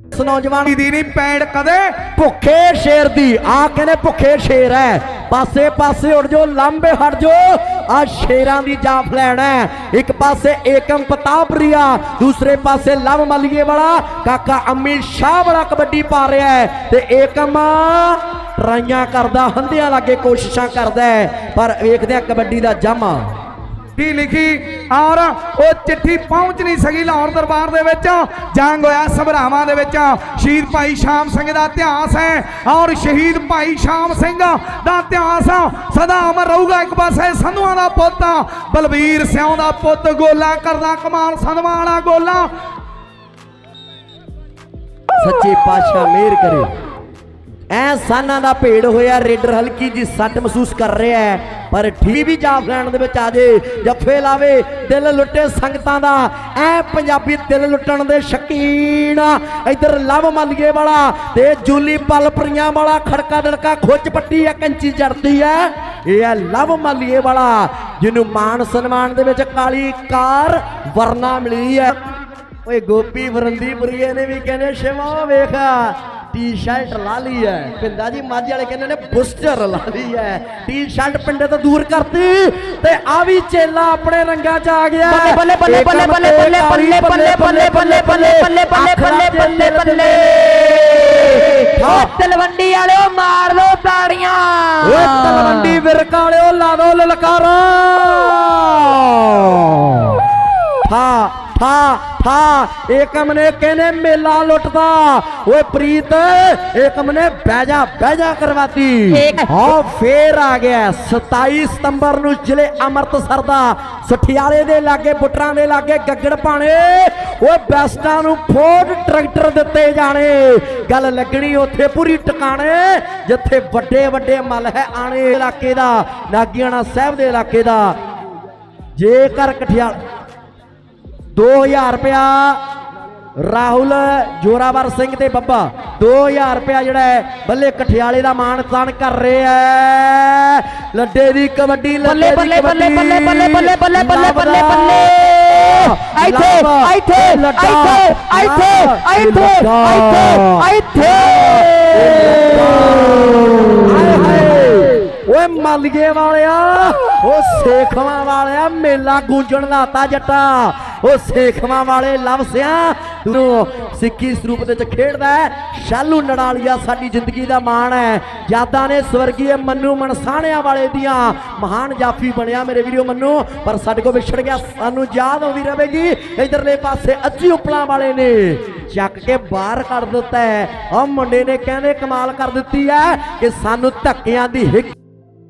ਇਸ ਨੌਜਵਾਨ ਦੀ ਨਹੀਂ ਪੈੜ ਕਦੇ ਭੁੱਖੇ ਸ਼ੇਰ ਦੀ। ਆ ਕਹਿੰਦੇ ਭੁੱਖੇ ਸ਼ੇਰ ਹੈ ਪਾਸੇ ਪਾਸੇ ਉੱਡ ਜੋ, ਲੰਬੇ ਹਟ ਜੋ। ਆ ਸ਼ੇਰਾਂ ਦੀ ਜਾਫ ਲੈਣਾ ਹੈ। ਇੱਕ ਪਾਸੇ ਏਕਮ ਪ੍ਰਤਾਪਰੀਆ ਦੂਸਰੇ ਪਾਸੇ ਲਵ ਮਲੀਏ ਵਾਲਾ। ਕਾਕਾ ਅਮੀਰ ਸ਼ਾਹ ਵਾਲਾ ਕਬੱਡੀ ਪਾ ਰਿਹਾ ਹੈ ਤੇ ਏਕਮ ਟਰਾਈਆਂ ਕਰਦਾ ਹੰਦਿਆਂ ਲਾਗੇ ਕੋਸ਼ਿਸ਼ਾਂ ਕਰਦਾ ਪਰ ਵੇਖਦੇ ਆ ਕਬੱਡੀ ਦਾ ਜਾਮਾ। ਕੀ ਲਿਖੀ ਔਰ ਉਹ ਚਿੱਠੀ ਪਹੁੰਚ ਨਹੀਂ ਸਕੀ ਲਾਹੌਰ ਦਰਬਾਰ ਦੇ ਵਿੱਚ। ਜੰਗ ਹੋਇਆ ਸਭਰਾਵਾਂ ਦੇ ਵਿੱਚ। ਸ਼ਹੀਦ ਭਾਈ ਸ਼ਾਮ ਸਿੰਘ ਦਾ ਇਤਿਹਾਸ ਹੈ ਔਰ ਸ਼ਹੀਦ ਭਾਈ ਸ਼ਾਮ ਸਿੰਘ ਦਾ ਇਤਿਹਾਸ ਸਦਾ ਅਮਰ ਰਹੂਗਾ। ਇੱਕ ਪਾਸੇ ਸੰਧੂਆਂ ਦਾ ਪੁੱਤ ਬਲਬੀਰ ਸਿਉਂ ਦਾ ਪੁੱਤ ਗੋਲਾ ਕਰਦਾ ਕਮਾਲ ਸੰਧਵਾਂ ਵਾਲਾ ਗੋਲਾ। ਸੱਚੇ ਪਾਤਸ਼ਾਹ ਮਿਹਰ ਕਰੇ ਐ ਸਾਨਾਂ ਦਾ ਭੇੜ ਹੋਇਆ, ਰੇਡਰ ਹਲਕੀ ਜੀ ਸੱਟ ਮਹਿਸੂਸ ਕਰ ਰਿਹਾ ਹੈ, ਪਰ ਠੀਕ ਵੀ ਜਾਫ ਦੇ ਵਿੱਚ ਆ ਜੇ, ਜੱਫੇ ਲਾਵੇ, ਦਿਲ ਲੁੱਟੇ ਸੰਗਤਾਂ ਦਾ, ਐ ਪੰਜਾਬੀ ਦਿਲ ਲੁੱਟਣ ਦੇ ਸ਼ਕੀਨ ਇਧਰ ਲਵ ਮਲੀਏ ਵਾਲਾ ਤੇ ਜੂਲੀ ਪਲ ਵਾਲਾ, ਖੜਕਾ ਦੜਕਾ, ਖੁੱਚ ਪੱਟੀ ਐ ਕੰਚੀ ਜੜਦੀ ਐ ਇਹ ਹੈ ਲਵ ਮਲੀਏ ਵਾਲਾ, ਜਿਹਨੂੰ ਮਾਨ ਸਨਮਾਨ ਦੇ ਵਿੱਚ ਕਾਲੀ ਕਾਰ ਵਰਨਾ ਮਿਲੀ ਹੈ। ਓਏ ਗੋਪੀ ਫਰੰਦੀਪੁਰੀਏ ਨੇ ਵੀ ਕਹਿੰਦੇ, ਸ਼ਿਵਾ ਵੇਖ। ਟੀ-ਸ਼ਰਟ ਲਾ ਲਈ ਹੈ ਪਿੰਦਾ ਜੀ ਮਾਝੇ ਵਾਲੇ ਕਹਿੰਦੇ ਨੇ ਬੂਸਟਰ ਲਾ ਲਈ ਹੈ ਟੀ-ਸ਼ਰਟ ਪਿੰਡੇ ਤੋਂ ਦੂਰ ਕਰਤੀ ਤੇ ਆ ਵੀ ਚੇਲਾ ਆਪਣੇ ਰੰਗਾਂ 'ਚ ਆ ਗਿਆ ਬੱਲੇ ਬੱਲੇ ਬੱਲੇ ਬੱਲੇ ਬੱਲੇ ਬੱਲੇ ਬੱਲੇ ਬੱਲੇ ਬੱਲੇ ਬੱਲੇ ਬੱਲੇ ਬੱਲੇ ਬੱਲੇ ਬੱਲੇ ਬੱਲੇ ਬੱਲੇ ਓ ਤਲਵੰਡੀ ਵਾਲਿਓ ਮਾਰ ਲੋ ਤਾੜੀਆਂ ਓਏ ਤਲਵੰਡੀ ਵਿਰਕ ਵਾਲਿਓ ਲਾ ਦੋ ਲਲਕਾਰਾ ਠਾ ਠਾ ਠਾ ਏਕਮ ਨੇ ਕਹਿੰਦੇ ਮੇਲਾ ਲੁੱਟਦਾ? ਓਏ ਪ੍ਰੀਤ ਏਕਮ ਨੇ ਬਹਿ ਜਾ ਬਹਿ ਜਾ ਕਰਵਾਤੀ ਹੈ। ਹਾਂ ਫੇਰ ਆ ਗਿਆ 27 ਸਤੰਬਰ ਨੂੰ ਜ਼ਿਲ੍ਹੇ ਅੰਮ੍ਰਿਤਸਰ ਦਾ ਸਠਿਆਲੇ ਦੇ ਲਾਗੇ ਬੁੱਟਰਾਂ ਦੇ ਲਾਗੇ ਗੱਗੜ ਪਾਣੇ। ਓਏ ਬੈਸਟਾਂ ਨੂੰ ਫੋਰਡ ਟਰੈਕਟਰ ਦਿੱਤੇ ਜਾਣੇ। ਗੱਲ ਲੱਗਣੀ ਉੱਥੇ ਪੂਰੀ ਟਿਕਾਣੇ ਜਿੱਥੇ ਵੱਡੇ ਵੱਡੇ ਮੱਲ ਹੈ ਆਣੇ ਇਲਾਕੇ ਦਾ ਨਾਗੀਆਣਾ ਸਾਹਿਬ ਦੇ ਇਲਾਕੇ ਦਾ। ਜੇਕਰ ਕਠਿਆਲ 2000 ਰੁਪਿਆ ਰਾਹੁਲ ਜੋਰਾਵਰ ਸਿੰਘ ਤੇ ਬੱਬਾ। 2000 ਰੁਪਿਆ ਜਿਹੜਾ ਹੈ ਬੱਲੇ ਕਠਿਆਲੇ ਦਾ ਮਾਣ ਤਾਣ ਕਰ ਰਿਹਾ ਹੈ। ਲੱਡੇ ਦੀ ਕਬੱਡੀ ਲੱਡੇ ਦੀ ਬੱਲੇ ਬੱਲੇ। ਬੱਲੇ ਬੱਲੇ ਬੱਲੇ ਬੱਲੇ ਬੱਲੇ ਬੱਲੇ ਬੱਲੇ। ਇੱਥੇ ਇੱਥੇ ਇੱਥੇ ਇੱਥੇ ਇੱਥੇ। ਇੱਥੇ ਇੱਥੇ ਓਏ ਮਲਗੇ ਵਾਲਿਆ ਓ ਸੇਖਵਾਂ ਵਾਲਿਆ ਮੇਲਾ ਗੂੰਜਣ ਲਾਤਾ ਜੱਟਾ। ਓ ਸੇਖਵਾਂ ਵਾਲੇ ਲਵਸਿਆ ਤੂੰ ਸਿੱਖੀ ਸਰੂਪ ਦੇ ਵਿੱਚ ਖੇਡਦਾ ਸ਼ਾਲੂ ਨੜਾਲੀਆ ਸਾਡੀ ਜ਼ਿੰਦਗੀ ਦਾ ਮਾਣ ਹੈ। ਯਾਦਾਂ ਨੇ ਸਵਰਗੀ ਮੰਨੂ ਮਨਸਾਣਿਆਂ ਵਾਲੇ ਦੀਆਂ। ਮਹਾਨ ਜਾਫੀ ਬਣਿਆ ਮੇਰੇ ਵੀਰੋ ਮੰਨੂ, ਪਰ ਸਾਡੇ ਕੋ ਵਿਛੜ ਗਿਆ, ਸਾਨੂੰ ਯਾਦ ਆਉਂਦੀ ਰਹੇਗੀ। ਇਧਰਲੇ ਪਾਸੇ ਅੱਜੀ ਉਪਲਾ ਵਾਲੇ ਨੇ ਚੱਕ ਕੇ ਬਾਹਰ ਕੱਢ ਦਿੱਤਾ ਹੈ। ਉਹ ਮੁੰਡੇ ਨੇ ਕਹਿੰਦੇ ਕਮਾਲ ਕਰ ਦਿੱਤੀ ਹੈ ਕਿ ਸਾਨੂੰ ਧੱਕਿਆਂ ਦੀ ਹਿੱਕ